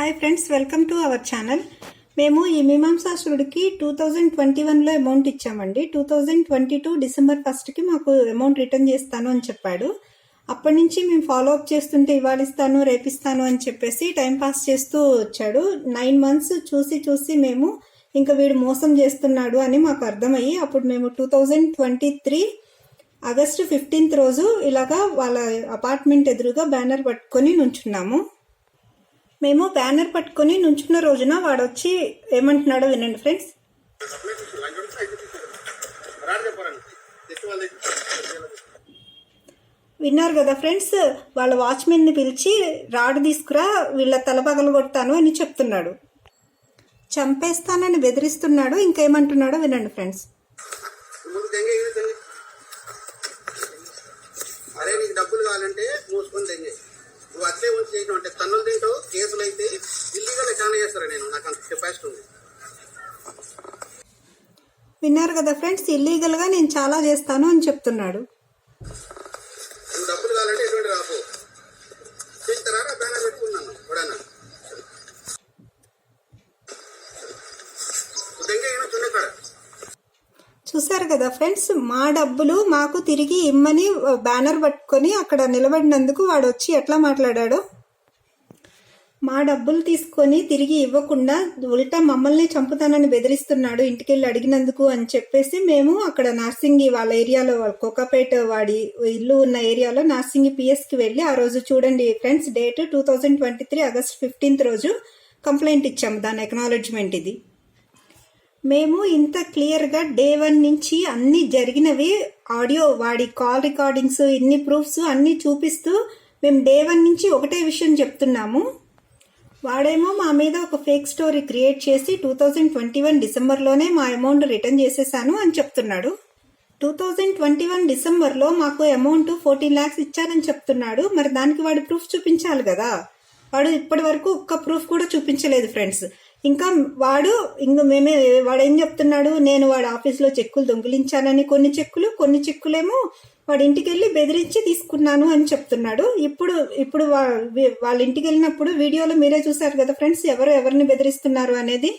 Hi friends welcome to our channel మేము ఈ మీమాంసాసురుడికి టూ థౌజండ్ ట్వంటీ వన్లో అమౌంట్ ఇచ్చామండి. Two thousand twenty two December ఫస్ట్కి మాకు అమౌంట్ రిటర్న్ చేస్తాను అని చెప్పాడు. అప్పటి నుంచి మేము ఫాలో అప్ చేస్తుంటే ఇవ్వాలిస్తాను రేపిస్తాను అని చెప్పేసి టైం పాస్ చేస్తూ వచ్చాడు. నైన్ మంత్స్ చూసి చూసి మేము ఇంకా వీడు మోసం చేస్తున్నాడు అని మాకు అర్థమయ్యి అప్పుడు మేము two thousand twenty three August fifteenth రోజు ఇలాగా వాళ్ళ అపార్ట్మెంట్ ఎదురుగా బ్యానర్ పట్టుకొని నుంచున్నాము. మేము బ్యానర్ పట్టుకొని నుంచున్న రోజున వాడు వచ్చి ఏమంటున్నాడో వినండి ఫ్రెండ్స్. విన్నారు కదా ఫ్రెండ్స్? వాళ్ళ వాచ్మెన్ని పిలిచి రాడ్ తీసుకురా వీళ్ళ తల పగలు కొడతాను అని చెప్తున్నాడు. చంపేస్తానని బెదిరిస్తున్నాడు ఇంకేమంటున్నాడో వినండి ఫ్రెండ్స్. విన్నారు కదా ఫ్రెండ్స్ ఇల్లీగల్గా నేను చాలా చేస్తాను అని చెప్తున్నాడు. చూసారు కదా ఫ్రెండ్స్ మా డబ్బులు మాకు తిరిగి ఇమ్మని బ్యానర్ పట్టుకొని అక్కడ నిలబడినందుకు వాడు వచ్చి ఎట్లా మాట్లాడాడు? మా డబ్బులు తీసుకొని తిరిగి ఇవ్వకుండా ఉల్టా మమ్మల్ని చంపుతానని బెదిరిస్తున్నాడు. ఇంటికెళ్ళి అడిగినందుకు అని చెప్పేసి మేము అక్కడ నార్సింగి వాళ్ళ ఏరియాలో వాళ్ళ కోకాపేట వాడి ఇల్లు ఉన్న ఏరియాలో నార్సింగి పిఎస్కి వెళ్ళి ఆ రోజు చూడండి friends date two thousand twenty three August fifteenth రోజు కంప్లైంట్ ఇచ్చాము దాని ఎక్నాలజ్మెంట్ ఇది. మేము ఇంత క్లియర్గా డే వన్ నుంచి అన్ని జరిగినవి ఆడియో వాడి కాల్ రికార్డింగ్స్ ఇన్ని ప్రూఫ్స్ అన్ని చూపిస్తూ మేము డే వన్ నుంచి ఒకటే విషయం చెప్తున్నాము. వాడేమో మా మీద ఒక ఫేక్ స్టోరీ క్రియేట్ చేసి టూ థౌజండ్ ట్వంటీ వన్ డిసెంబర్లోనే మా అమౌంట్ రిటర్న్ చేసేసాను అని చెప్తున్నాడు. టూ థౌజండ్ ట్వంటీ వన్ డిసెంబర్లో మాకు అమౌంట్ ఫోర్టీన్ ల్యాక్స్ ఇచ్చారని చెప్తున్నాడు. మరి దానికి వాడు ప్రూఫ్ చూపించాలి కదా. వాడు ఇప్పటి వరకు ఒక్క ప్రూఫ్ కూడా చూపించలేదు ఫ్రెండ్స్ ఇంకా వాడు ఇంక మేమే వాడు ఏం చెప్తున్నాడు నేను వాడు ఆఫీస్లో చెక్కులు దొంగిలించానని కొన్ని చెక్కులు కొన్ని చెక్కులేమో వాడి ఇంటికి వెళ్ళి బెదిరించి తీసుకున్నాను అని చెప్తున్నాడు. ఇప్పుడు ఇప్పుడు వా- వాళ్ళ ఇంటికి వెళ్ళినప్పుడు వీడియోలో మీరే చూసారు కదా ఫ్రెండ్స్ ఎవరు ఎవరిని బెదిరిస్తున్నారు అనేది?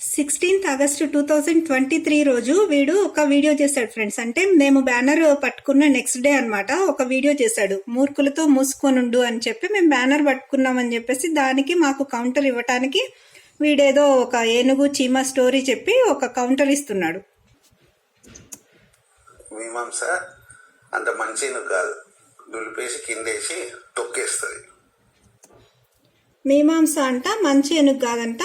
Sixteenth August two thousand twenty three రోజు వీడు ఒక వీడియో చేశాడు ఫ్రెండ్స్. అంటే మేము బ్యానర్ పట్టుకున్న నెక్స్ట్ డే అనమాట ఒక వీడియో చేశాడు. మూర్ఖులతో మూసుకొనుండు అని చెప్పి మేము బ్యానర్ పట్టుకున్నామని చెప్పేసి దానికి మాకు కౌంటర్ ఇవ్వటానికి వీడేదో ఒక ఏనుగు చీమ స్టోరీ చెప్పి ఒక కౌంటర్ ఇస్తున్నాడు. మీమాంస అంత మంచి కాదు. దులిపేసి కిందేసి తొక్కేస్తుంది. మీమాంస అంట మంచి ఏనుగు కాదంట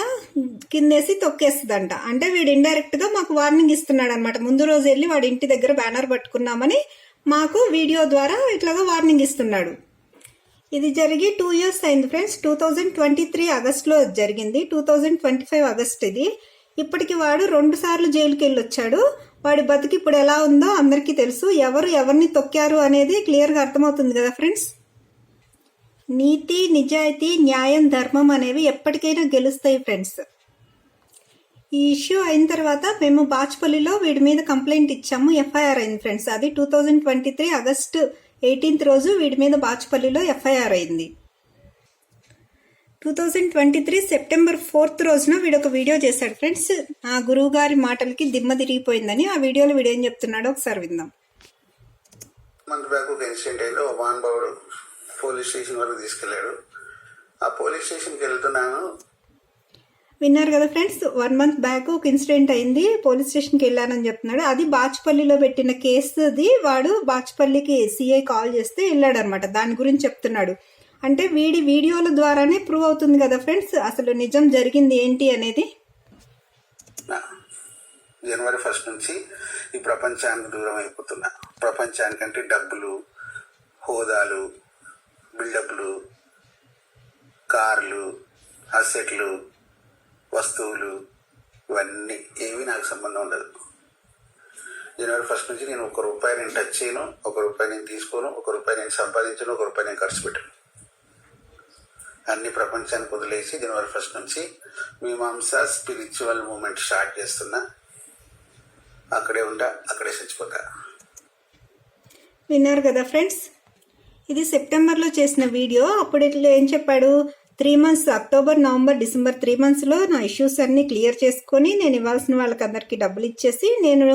కిందేసి తొక్కేస్తుందంట. అంటే వీడు ఇండైరెక్ట్గా మాకు వార్నింగ్ ఇస్తున్నాడు అనమాట ముందు రోజు వెళ్ళి వాడి ఇంటి దగ్గర బ్యానర్ పట్టుకున్నామని మాకు వీడియో ద్వారా ఇట్లాగా వార్నింగ్ ఇస్తున్నాడు. ఇది జరిగి టూ ఇయర్స్ అయింది friends two thousand twenty three ఆగస్ట్లో జరిగింది. Two thousand twenty five August ఇది. ఇప్పటికి వాడు రెండు సార్లు జైలుకి వెళ్ళి వచ్చాడు వాడి బతికి ఇప్పుడు ఎలా ఉందో అందరికీ తెలుసు. ఎవరు ఎవరిని తొక్కారు అనేది క్లియర్గా అర్థమవుతుంది కదా ఫ్రెండ్స్ నీతి నిజాయితీ న్యాయం ధర్మం అనేవి ఎప్పటికైనా గెలుస్తాయి ఫ్రెండ్స్. ఈ ఇష్యూ అయిన తర్వాత మేము బాచ్పల్లిలో వీడి మీద కంప్లైంట్ ఇచ్చాము ఎఫ్ఐఆర్ అయింది ఫ్రెండ్స్. అది two thousand twenty three August eighteenth రోజు వీడి మీద బాచ్పల్లిలో ఎఫ్ఐఆర్ అయింది. Two thousand twenty three September fourth రోజున వీడు ఒక వీడియో చేశాడు ఫ్రెండ్స్. ఆ గురువు గారి మాటలకి దిమ్మ తిరిగిపోయిందని ఆ వీడియోలో వీడు ఏం చెప్తున్నాడో ఒకసారి విందాం. మంత్ బ్యాక్ ఒక ఇన్సిడెంట్ అయింది. ఒక మహానుభావుడు పోలీస్ స్టేషన్ వరకు తీసుకెళ్ళాడు ఆ పోలీస్ స్టేషన్కి వెళ్తున్నాను. విన్నారు కదా ఫ్రెండ్స్ వన్ మంత్ బ్యాక్ ఒక ఇన్సిడెంట్ అయింది. పోలీస్ స్టేషన్కి వెళ్ళానని చెప్తున్నాడు. అది బాచ్పల్లిలో పెట్టిన కేసుది. వాడు బాచ్పల్లికి సిఐ కాల్ చేస్తే వెళ్ళాడు అనమాట దాని గురించి చెప్తున్నాడు. అంటే వీడి వీడియోల ద్వారానే ప్రూవ్ అవుతుంది కదా ఫ్రెండ్స్ అసలు నిజం జరిగింది ఏంటి అనేది? జనవరి ఫస్ట్ నుంచి ఈ ప్రపంచానికి దూరం అయిపోతున్నా. ప్రపంచానికంటే డబ్బులు హోదాలు బిల్డప్లు కార్లు అసెట్లు వస్తువులు ఇవన్నీ ఏవి నాకు సంబంధం ఉండదు. జనవరి ఫస్ట్ నుంచి నేను ఒక రూపాయి నేను టచ్ చేయను ఒక రూపాయి నేను తీసుకోను ఒక రూపాయి నేను సంపాదించను ఒక రూపాయి నేను ఖర్చు పెట్టను. అన్ని ప్రపంచానికి వదిలేసి జనవరి ఫస్ట్ నుంచి మీమాంస స్పిరిచువల్ మూమెంట్ స్టార్ట్ చేస్తున్నా. అక్కడే ఉంటా అక్కడే చచ్చిపోతా. విన్నారు కదా ఫ్రెండ్స్? ఇది సెప్టెంబర్లో చేసిన వీడియో. అప్పుడు ఇట్లా ఏం చెప్పాడు? Three months October November December three మంత్స్లో నా ఇష్యూస్ అన్ని క్లియర్ చేసుకొని నేను ఇవ్వాల్సిన వాళ్ళకి అందరికీ డబ్బులు ఇచ్చేసి నేను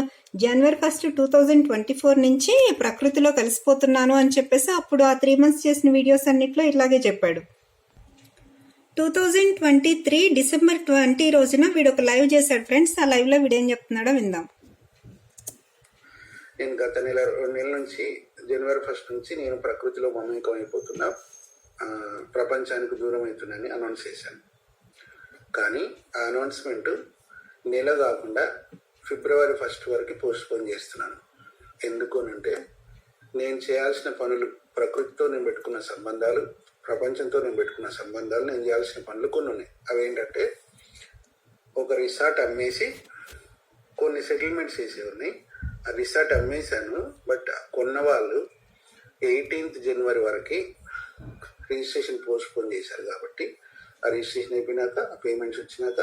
జనవరి first two thousand twenty four నుంచి ప్రకృతిలో కలిసిపోతున్నాను అని చెప్పేసి అప్పుడు ఆ త్రీ మంత్స్ చేసిన వీడియోస్ అన్నిట్లో ఇట్లాగే చెప్పాడు. Two thousand twenty three December twenty రోజున వీడు ఒక లైవ్ చేశాడు ఫ్రెండ్స్. ఆ లైవ్లో వీడు ఏం చెప్తున్నాడో విందాం. నేను గత నెల రెండు నెలల నుంచి జనవరి ఫస్ట్ నుంచి నేను ప్రకృతిలో మమేకం అయిపోతున్నా ప్రపంచానికి దూరం అవుతున్నానని అనౌన్స్ చేశాను. కానీ ఆ అనౌన్స్మెంట్ నెల కాకుండా ఫిబ్రవరి ఫస్ట్ వరకు పోస్ట్పోన్ చేస్తున్నాను. ఎందుకోనంటే నేను చేయాల్సిన పనులు ప్రకృతితో నేను పెట్టుకున్న సంబంధాలు ప్రపంచంతో నేను పెట్టుకున్న సంబంధాలు నేను చేయాల్సిన పనులు కొన్ని ఉన్నాయి. అవి ఏంటంటే ఒక రిసార్ట్ అమ్మేసి కొన్ని సెటిల్మెంట్స్ చేసేవి ఉన్నాయి ఆ రిసార్ట్ అమ్మేశాను బట్ కొన్న వాళ్ళు ఎయిటీన్త్ జనవరి వరకు రిజిస్ట్రేషన్ పోస్ట్పోన్ చేశారు కాబట్టి ఆ రిజిస్ట్రేషన్ అయిపోయినాక ఆ పేమెంట్స్ వచ్చినాక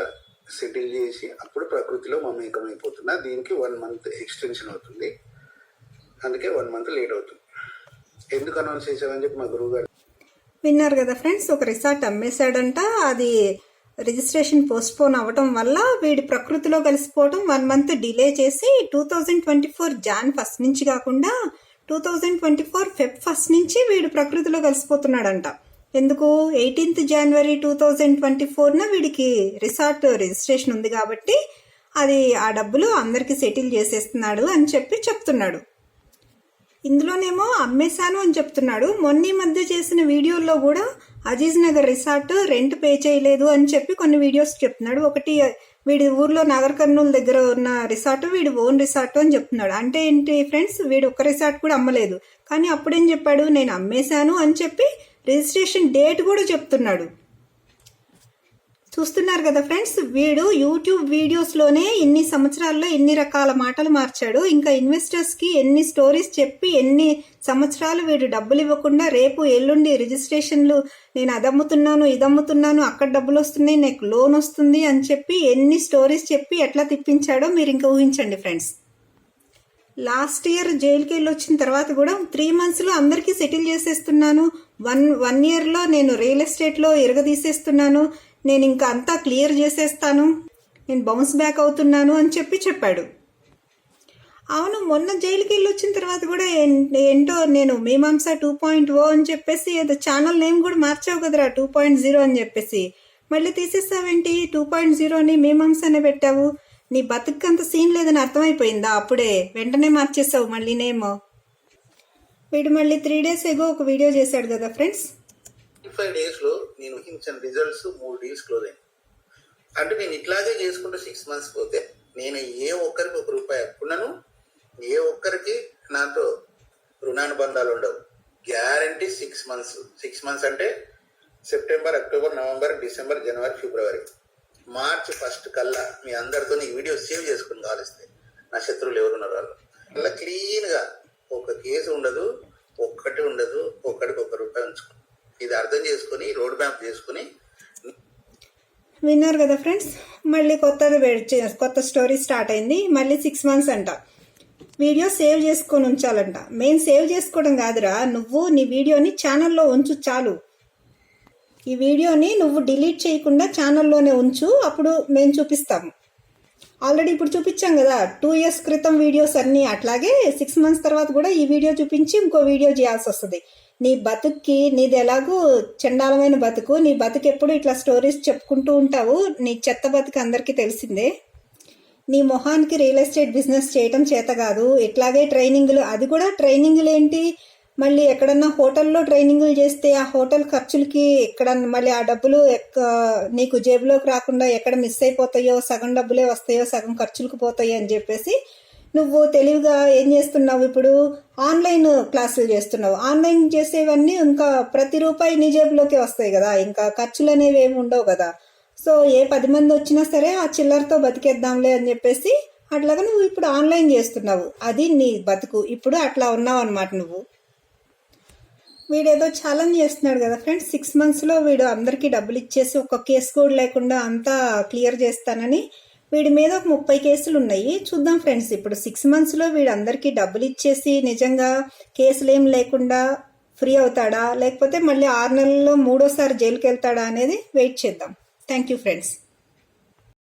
సెటిల్ చేసి అప్పుడు ప్రకృతిలో మమేకం అయిపోతున్నా దీనికి వన్ మంత్ ఎక్స్టెన్షన్ అవుతుంది. అందుకే వన్ మంత్ లేట్ అవుతుంది. ఎందుకు అనౌన్స్ చేశామని చెప్పి మా గురువు గారు విన్నారు కదా ఫ్రెండ్స్ ఒక రిసార్ట్ అమ్మేశాడంట. అది రిజిస్ట్రేషన్ పోస్ట్పోన్ అవ్వటం వల్ల వీడి ప్రకృతిలో కలిసిపోవడం వన్ మంత్ డిలే చేసి two thousand twenty four Jan first నుంచి కాకుండా two thousand twenty four Feb first నుంచి వీడు ప్రకృతిలో కలిసిపోతున్నాడంట. ఎందుకు? ఎయిటీన్త్ జనవరి టూ థౌజండ్ ట్వంటీ ఫోర్న వీడికి రిసార్ట్ రిజిస్ట్రేషన్ ఉంది కాబట్టి అది ఆ డబ్బులు అందరికీ సెటిల్ చేసేస్తున్నాడు అని చెప్పి చెప్తున్నాడు. ఇందులోనేమో అమ్మేశాను అని చెప్తున్నాడు. మొన్న మధ్య చేసిన వీడియోల్లో కూడా Aziz Nagar resort rent pay చేయలేదు అని చెప్పి కొన్ని వీడియోస్ చెప్తున్నాడు. ఒకటి వీడి ఊర్లో నాగర్ కర్నూలు దగ్గర ఉన్న రిసార్ట్ వీడి ఓన్ రిసార్ట్ అని చెప్తున్నాడు. అంటే ఏంటి ఫ్రెండ్స్? వీడు ఒక్క రిసార్ట్ కూడా అమ్మలేదు. కానీ అప్పుడేం చెప్పాడు? నేను అమ్మేశాను అని చెప్పి రిజిస్ట్రేషన్ డేట్ కూడా చెప్తున్నాడు. చూస్తున్నారు కదా ఫ్రెండ్స్ వీడు యూట్యూబ్ వీడియోస్లోనే ఇన్ని సంవత్సరాల్లో ఇన్ని రకాల మాటలు మార్చాడు. ఇంకా ఇన్వెస్టర్స్కి ఎన్ని స్టోరీస్ చెప్పి ఎన్ని సంవత్సరాలు వీడు డబ్బులు ఇవ్వకుండా రేపు ఎల్లుండి రిజిస్ట్రేషన్లు నేను అదమ్ముతున్నాను ఇదమ్ముతున్నాను అక్కడ డబ్బులు వస్తున్నాయి నాకు లోన్ వస్తుంది అని చెప్పి ఎన్ని స్టోరీస్ చెప్పి ఎట్లా తిప్పించాడో మీరు ఇంకా ఊహించండి ఫ్రెండ్స్. లాస్ట్ ఇయర్ జైలుకి వెళ్ళి వచ్చిన తర్వాత కూడా త్రీ మంత్స్లో అందరికీ సెటిల్ చేసేస్తున్నాను. వన్ వన్ ఇయర్లో నేను రియల్ ఎస్టేట్లో ఇరగదీసేస్తున్నాను. నేను ఇంకా అంతా క్లియర్ చేసేస్తాను. నేను బౌన్స్ బ్యాక్ అవుతున్నాను అని చెప్పి చెప్పాడు. అవును మొన్న జైలుకి వెళ్ళి వచ్చిన తర్వాత కూడా ఏంటో నేను మీమాంస టూ పాయింట్ ఓ అని చెప్పేసి ఏదో ఛానల్ నేమ్ కూడా మార్చావు కదరా టూ పాయింట్ జీరో అని చెప్పేసి. మళ్ళీ తీసేస్తావేంటి టూ పాయింట్ జీరోని oh మీమాంసనే పెట్టావు. నీ బతుకంత అంత సీన్ లేదని అర్థమైపోయిందా? అప్పుడే వెంటనే మార్చేసావు మళ్ళీ నేమ్ వీడు మళ్ళీ త్రీ డేస్ ఎగో ఒక వీడియో చేశాడు కదా ఫ్రెండ్స్ ఫైవ్ డేస్లో నేను ఊహించిన రిజల్ట్స్ మూడు డీల్స్ క్లోజ్ అయింది అంటే నేను ఇట్లాగే చేసుకుంటే సిక్స్ మంత్స్ పోతే నేను ఏ ఒక్కరికి ఒక రూపాయి అప్పున్నాను ఏ ఒక్కరికి నాతో రుణానుబంధాలు ఉండవు. Guarantee six months six months అంటే సెప్టెంబర్ అక్టోబర్ నవంబర్ డిసెంబర్ జనవరి ఫిబ్రవరి మార్చ్ ఫస్ట్ కల్లా మీ అందరితో ఈ వీడియో సేవ్ చేసుకుని కాలిస్తే నా శత్రువులు ఎవరున్నారు వాళ్ళు? అలా క్లీన్గా ఒక కేసు ఉండదు ఒక్కటి ఉండదు ఒక్కడికి ఒక రూపాయి ఉంచుకో. ఇది అర్థం చేసుకుని రోడ్ మ్యాప్ చేసుకుని. విన్నారు కదా ఫ్రెండ్స్? మళ్ళీ కొత్తది కొత్త స్టోరీ స్టార్ట్ అయింది. మళ్ళీ సిక్స్ మంత్స్ అంట. వీడియో సేవ్ చేసుకొని ఉంచాలంట. మెయిన్ సేవ్ చేసుకోవడం కాదురా. నువ్వు నీ వీడియోని ఛానల్లో ఉంచు చాలు. ఈ వీడియోని నువ్వు డిలీట్ చేయకుండా ఛానల్లోనే ఉంచు. అప్పుడు మేము చూపిస్తాము. ఆల్రెడీ ఇప్పుడు చూపించాం కదా. టూ ఇయర్స్ క్రితం వీడియోస్ అన్నీ. అట్లాగే సిక్స్ మంత్స్ తర్వాత కూడా ఈ వీడియో చూపించి ఇంకో వీడియో చేయాల్సి వస్తుంది. నీ బతుక్కి నీది ఎలాగూ చండాలమైన బతుకు నీ బతుకు ఎప్పుడు ఇట్లా స్టోరీస్ చెప్పుకుంటూ ఉంటావు నీ చెత్త బతుకు అందరికీ తెలిసిందే. నీ మొహానికి రియల్ ఎస్టేట్ బిజినెస్ చేయటం చేత కాదు. ఇట్లాగే ట్రైనింగ్లు అది కూడా ట్రైనింగ్లు ఏంటి? మళ్ళీ ఎక్కడన్నా హోటల్లో ట్రైనింగ్లు చేస్తే ఆ హోటల్ ఖర్చులకి ఎక్కడ మళ్ళీ ఆ డబ్బులు ఎక్క నీకు జేబులోకి రాకుండా ఎక్కడ మిస్ అయిపోతాయో సగం డబ్బులే వస్తాయో సగం ఖర్చులకు పోతాయో అని చెప్పేసి నువ్వు తెలివిగా ఏం చేస్తున్నావు ఇప్పుడు? ఆన్లైన్ క్లాసులు చేస్తున్నావు. ఆన్లైన్ చేసేవన్నీ ఇంకా ప్రతి రూపాయి నీ జేబులోకి వస్తాయి కదా. ఇంకా ఖర్చులు అనేవి ఏమి ఉండవు కదా. సో ఏ పది మంది వచ్చినా సరే ఆ చిల్లరతో బతికేద్దాంలే అని చెప్పేసి అట్లాగా నువ్వు ఇప్పుడు ఆన్లైన్ చేస్తున్నావు. అది నీ బతుకు. ఇప్పుడు అట్లా ఉన్నావు అనమాట నువ్వు. వీడేదో ఛాలెంజ్ చేస్తున్నాడు కదా ఫ్రెండ్స్ సిక్స్ మంత్స్లో వీడు అందరికీ డబ్బులు ఇచ్చేసి ఒక కేసు కూడా లేకుండా అంతా క్లియర్ చేస్తానని వీడి మీద ఒక ముప్పై కేసులు ఉన్నాయి చూద్దాం ఫ్రెండ్స్ ఇప్పుడు సిక్స్ మంత్స్లో వీడందరికీ డబ్బులు ఇచ్చేసి నిజంగా కేసులు ఏం లేకుండా ఫ్రీ అవుతాడా? లేకపోతే మళ్ళీ ఆరు నెలల్లో మూడోసారి జైలుకి వెళ్తాడా అనేది వెయిట్ చేద్దాం. Thank you friends.